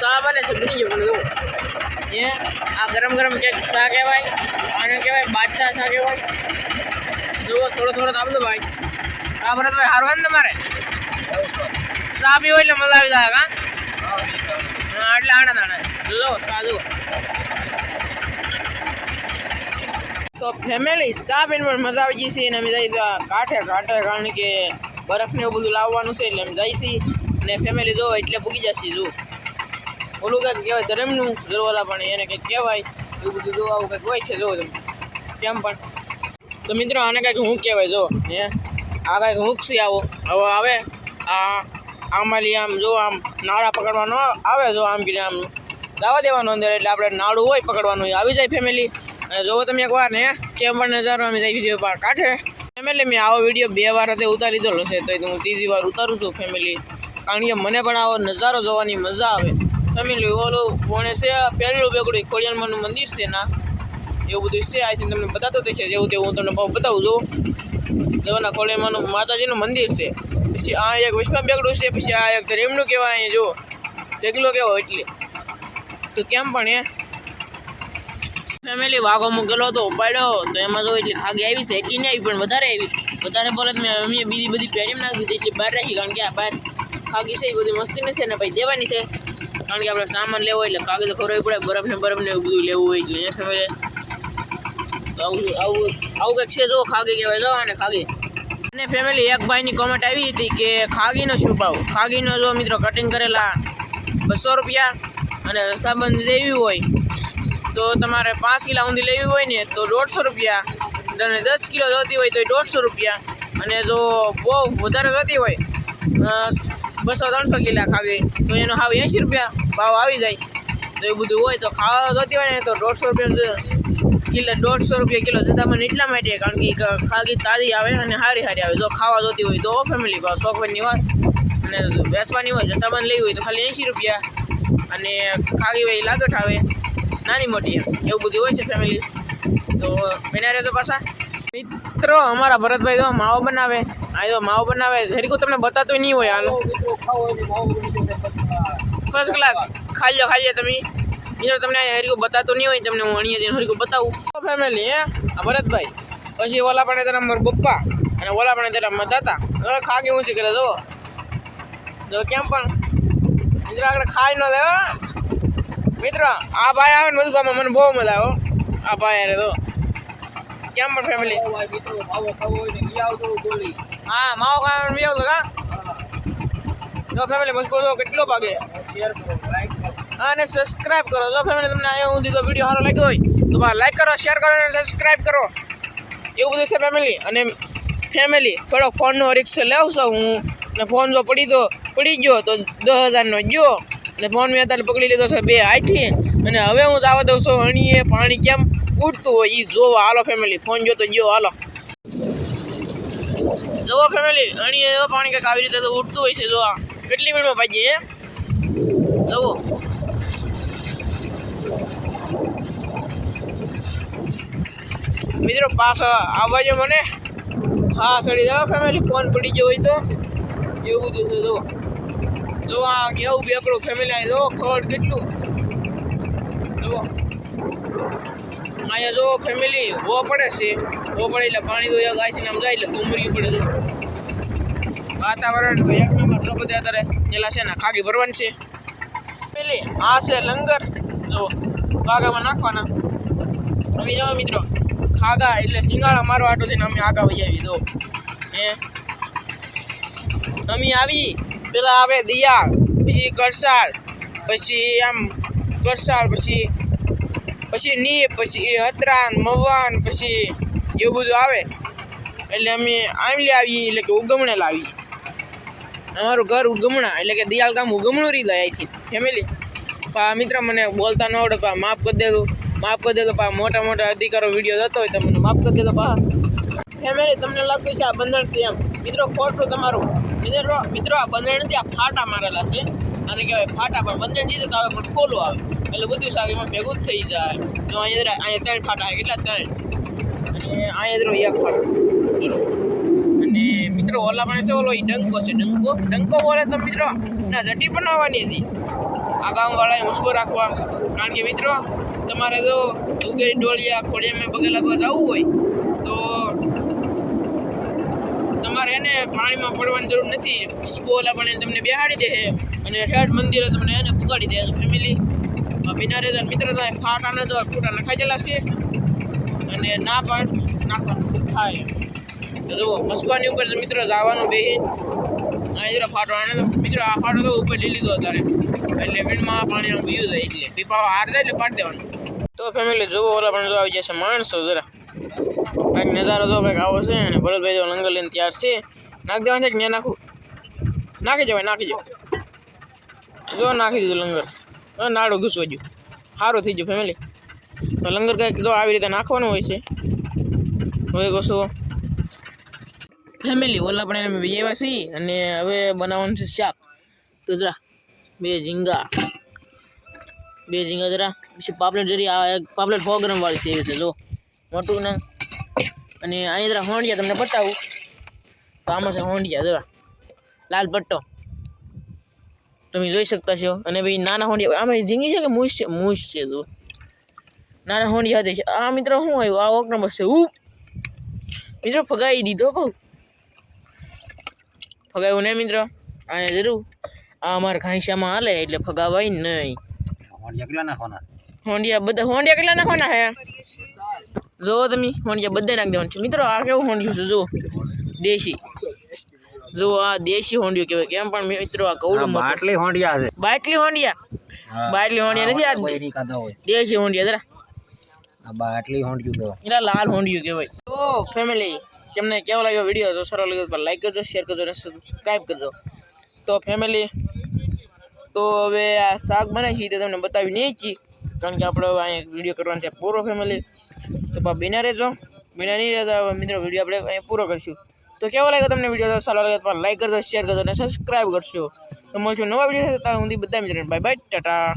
ગયો મને જુઓ એ આ ગરમ ગરમ કે શા કહેવાય, આને કહેવાય બાદશાહ શા કહેવાય. જુઓ, થોડો થોડો તો દો ભાઈ. આ ભરતભાઈ ને તમારે? શા પીવો એટલે મજા આવી જાય, હા? હા, એટલે આણંદ આનંદ લો સાજુ તો ફેમિલી શા પીને પણ મજા આવી ગઈ છે, અને અમે જઈ કાંઠે કાંઠે, કારણ કે બરફ ને એવું બધું લાવવાનું છે, એટલે અમે જઈશી અને ફેમિલી જો એટલે પૂગી જશે જો ઓલું કંઈક કહેવાય ધરમનું દરવાલા પણ એને કંઈક કહેવાય, એવું બધું જો આવું કંઈક હોય છે જો તમે. કેમ પણ? તો મિત્રો આને કંઈક હું કહેવાય, જો, હે? આ કંઈક હુંકસી આવો? હવે આવે, આ આમાંલી આમ, જો આમ, નાળા પકડવાનો આવે, જો આમ કરીને આમ દાવા દેવાનો અંદર, એટલે આપણે નાળું હોય પકડવાનું, એ આવી જાય ફેમિલી અને જોવો તમે એકવાર ને કેમ પણ નજારો અમે જઈ વીડિયો પર કાઢે. ફેમિલી મેં આવો વીડિયો બે વાર હતી ઉતારી દીધો છે તો હું ત્રીજી વાર ઉતારું છું ફેમિલી કારણ કે મને પણ આવો નજારો જોવાની મજા આવે. ફેમિલી ઓલું પોણે છે પહેલું બેગડું ખોડિયાલમાનું મંદિર છે ના. એવું બધું છે, આઈ થિંક તમને બતાતો છે, જેવું તે હું તમને બતાવું છું. દેવાના ખોડિયાલમાનું માતાજીનું મંદિર છે. પછી આ એક વિશ્વા બેગડું છે, પછી આ એક રેમનું કહેવાય અહીં, જો. જગલો કેવો એટલે. તો કેમ પણ એ ફેમિલી વાઘો મૂકેલો હતો, ઉપાડ્યો, તો એમાં જો એટલી ખાગી આવી છે, એટલી નહીં આવી, પણ વધારે આવી. વધારે પરત મેં અમે બીજી બધી પહેરી નાખી દીધી, એટલી બહાર રાખી, કારણ કે આ બહાર ખાગી છે, એ બધી મસ્તી નથી ને, ભાઈ, દેવાની છે. કારણ કે આપણે સામાન લેવો એટલે કાગળ ખોરવી પડે બરફ ને બરફ ને બધું લેવું હોય એટલે એ આવું આવું આવું કંઈક છે જો, ખાગી કહેવાય. જો અને ખાગી. અને ફેમિલી એક ભાઈની કોમેન્ટ આવી હતી કે ખાગીનો શું ભાવ? ખાગીનો જો મિત્રો કટિંગ કરેલા બસો રૂપિયા અને રસાબંધ લેવી હોય તો તમારે પાંચ કિલો ઊંધી લેવી હોય ને તો દોઢસો રૂપિયા. અને દસ કિલો જોતી હોય તો દોઢસો રૂપિયા. અને જો બહુ વધારે જોતી હોય બસો ત્રણસો કિલા ખાવી. તો એનો હાવ એંશી રૂપિયા ભાવ આવી જાય. તો એ બધું હોય તો ખાવા જોતી હોય ને તો દોઢસો રૂપિયા કિલો, દોઢસો રૂપિયા કિલો જતા મને એટલા માટે કારણ કે ખાગી તાજી આવે અને સારી સારી આવે. જો ખાવા જોતી હોય તો ફેમિલી ભાવ શોખવાની વાત. અને વેચવાની હોય જથ્થાબંધ લેવી હોય તો ખાલી એંશી રૂપિયા. અને ખાગી ભાઈ લાગટ આવે. નાની મોટી એમ. એવું બધું હોય છે ફેમિલી તો બન્યા રહેજો પાછા. મિત્રો, અમારા ભરતભાઈ જો માવો બનાવે. આ જો માવો બનાવે. હરીકું તમને બતાતો નહીં હોય હાલ. ફર્સ્ટ ક્લાસ ખાઈ લો ખાઈ લો તમે. મિત્રો, તમને હરીકું બતાતો નહીં હોય, તમને હું અણીએ જઈને હરીકું બતાવું. ફેમિલી હે? આ ભરતભાઈ. પછી ઓલા પણ તારા મારા પપ્પા અને ઓલા પણ તારા મારા દાદા. હવે ખાગી ઊંચી કરે જો જો કેમ પણ. મિત્રો, આગળ ખાઈ ન દેવા મિત્રો, આ ભાઈ આવે ને મધુબામાં મને બહુ મજા આવ્યો આ ભાઈ અરે તો કેમ પણ ફેમિલી હા માવો ખાવાનું બી આવતો કા જો ફેમિલી મસ્કો જો કેટલો ભાગે? કરો અને સબસ્ક્રાઇબ કરો. જો ફેમિલી તમને અહીંયા હું દીધો વીડિયો સારો લાગ્યો હોય તો લાઈક કરો શેર કરો અને સબસ્ક્રાઇબ કરો. એવું બધું છે ફેમિલી અને ફેમિલી થોડો ફોનનો રિક્સ લેવશો હું. અને ફોન જો પડી દો પડી ગયો તો દસ હજારનો ગયો. અને ફોન મેં અત્યારે પકડી લીધો છે બે હાથથી. અને હવે હું જવા દઉં છું અણીએ પાણી કેમ? ઉડતું હોય એ જોવા હાલો ફેમિલી ફોન જોતો ગયો હાલો જોવો ફેમિલી અણીએ એવો પાણી કંઈક આવી રીતે તો ઉડતું હોય છે જોવા કેટલી મિનિટમાં પાઈ જાય જોવો મિત્રો પાછો આવવા જો મને હા સડી જાવ ફેમિલી ફોન પડી ગયો હોય તો એવું બધું છે જો જો આ કેવું બેકડું ફેમિલી આ જો ખડ કેટલું જો અહીંયા જો ફેમિલી વો પડે છે, વો પડે એટલે પાણી તો એક છે આમ જાય એટલે ઘૂમરી પડે જો. વાતાવરણ એક નંબર. જો બધા અત્યારે પેલા છે ને ખાગી ભરવાની છે. પેલી આ છે લંગર. જો કાગામાં નાખવાના. હવે જો મિત્રો. ખાગા એટલે હિંગાળા મારો આટો થઈને અમે આગા વહી આવી દો હે? અમે આવી, પેલા આવે દિયાળ, પછી કરસાળ, પછી આમ કરસાળ, પછી પછી ની પછી હતરાન, મવાન, પછી એવું બધું આવે. એટલે અમે આમલી આવી એટલે કે ઉગમણે લાવી અમારું ઘર ઉગમણા, એટલે કે દિયાલ ગામ ઉગમણું જાય અહીંથી ફેમિલી પા મિત્ર મને બોલતા ન આવડે, પા માફ કરી દેજો, માફ કરી દેજો, પા મોટા મોટા અધિકારો વીડિયો જતો હોય તો મને માફ કરી દેજો, પા. ફેમિલી તમને લાગ્યું છે આ બંધણ છે એમ. મિત્રો, ખોટું તમારું. મિત્રો મિત્રો, આ બંધણ નથી, આ ફાટા મારેલા છે. આને કહેવાય ફાટા, પણ બંધણ જીતે તો આવે, પણ ખોલું આવે. એટલે બધું શાક એમાં ભેગું જ થઈ જાય. જો અહીંયા અહીંયા ત્રણ ફાટા કેટલા ત્રણ? અને અહીંયા એક અને મિત્રો, ઓલા પણ છે, ઓલો એ ડંકો છે, ડંકો. ડંકો બોલે તો મિત્રો, ના, જટી બનાવવાની હતી. આ ગામવાળાએ મુસ્કો રાખવા. કારણ કે મિત્રો, તમારે જો ઉગેરી ડોળિયા, ખોડિયામાં પગે લાગવા જવું હોય, તો તમારે એને પાણીમાં પડવાની જરૂર નથી. મુસ્કો ઓલા પણ તમને બેહાડી દે અને ઠેઠ મંદિરે તમને એને પુગાડી દે ફેમિલી બિના રહેતા મિત્ર થાય ફાટાને તો ફૂટા નખાઈ છે. અને ના પણ નાખવાનું થાય. જુઓ મસ્કવાની ઉપર તો મિત્રો જવાનું બે. અહીં ફાટો આને તો મિત્રો આ ફાટો તો ઉપર લઈ લીધો અત્યારે. એટલે વીણમાં પાણી આમ પીવું જાય એટલે. પીપા હાર જાય એટલે પાડી દેવાનું. તો ફેમિલી જુઓ ઓલા પણ જો આવી જશે માણસો જરા. કંઈક નજારો જો કંઈક આવો છે અને ભરતભાઈ જો લંગર લઈને તૈયાર છે. નાખી દેવાનું છે કે નાખું? નાખી જવાય નાખી જાવ જો નાખી દીધું લંગર. નાડું ઘૂસવા ગયું. સારું થઈ ગયું ફેમિલી તો લંગર કાંઈક જો આવી રીતે નાખવાનું હોય છે. હવે કશું ફેમિલી ઓલા પણ એને એવા છીએ અને હવે બનાવવાનું છે શાક. તો જરા બે ઝીંગા. બે ઝીંગા જરા, પછી પાપલેટ જરી આ એક પાપલેટ સો ગ્રામ વાળી છે એવી રીતે, જો. મોટું ને, અને અહીં જરા હોંડિયા તમને બતાવું. તો આમાં છે હોંડિયા, જરા. લાલ પટ્ટો. તમે જોઈ શકતા છો. અને ભાઈ નાના હોંડિયા આમાં ઝીંગી છે કે મૂસ છે? મૂસ છે તો. નાના હોંડિયા હાથે છે. આ મિત્રો શું આવ્યું? આ ઓક નંબર છે. ઉપ મિત્રો ફગાવી દીધો કહું ફગાવ્યું નહીં મિત્રો? આ જરૂર. આ અમારા ઘાંસામાં હાલે એટલે ફગાવાય નહીં. હોંડિયા કેટલા નાખવાના? હોંડિયા બધા હોંડિયા કેટલા નાખવાના હે? જુઓ તમે હોંડિયા બધા નાખી દેવાનું છે. મિત્રો આ કેવું હોંડિયું છે? જુઓ. દેશી. જુઓ આ દેશી હોંડિયું કહેવાય. કેમ પણ મિત્રો આ કવડું બાટલી હોંડિયા છે. બાટલી હોંડિયા. બાટલી હોંડિયા નથી આ દેશી હોંડિયા જરા. આ બાટલી હોંડિયું કહેવાય. એટલે લાલ હોંડિયું કહેવાય. તો ફેમિલી તમને કેવો લાગ્યો વીડિયો તો સારો લાગ્યો તો લાઈક કરજો શેર કરજો અને સબસ્ક્રાઈબ કરજો. તો ફેમિલી તો હવે આ શાક બનાવી છે તે તમને બતાવી નહીં છી કારણ કે આપણે હવે અહીંયા વીડિયો કરવાનો છે પૂરો ફેમિલી તો પા બિના રહેજો. બિના નહીં રહેતા મિત્રો વીડિયો આપણે અહીંયા પૂરો કરીશું. તો કેવો લાગ્યો તમને વીડિયો તો સારો લાગે તો લાઈક કરજો શેર કરજો અને સબસ્ક્રાઈબ કરશો તો મળશું નવા વીડિયો સાથે. ત્યાં બધા મિત્રો બાય બાય ટાટા.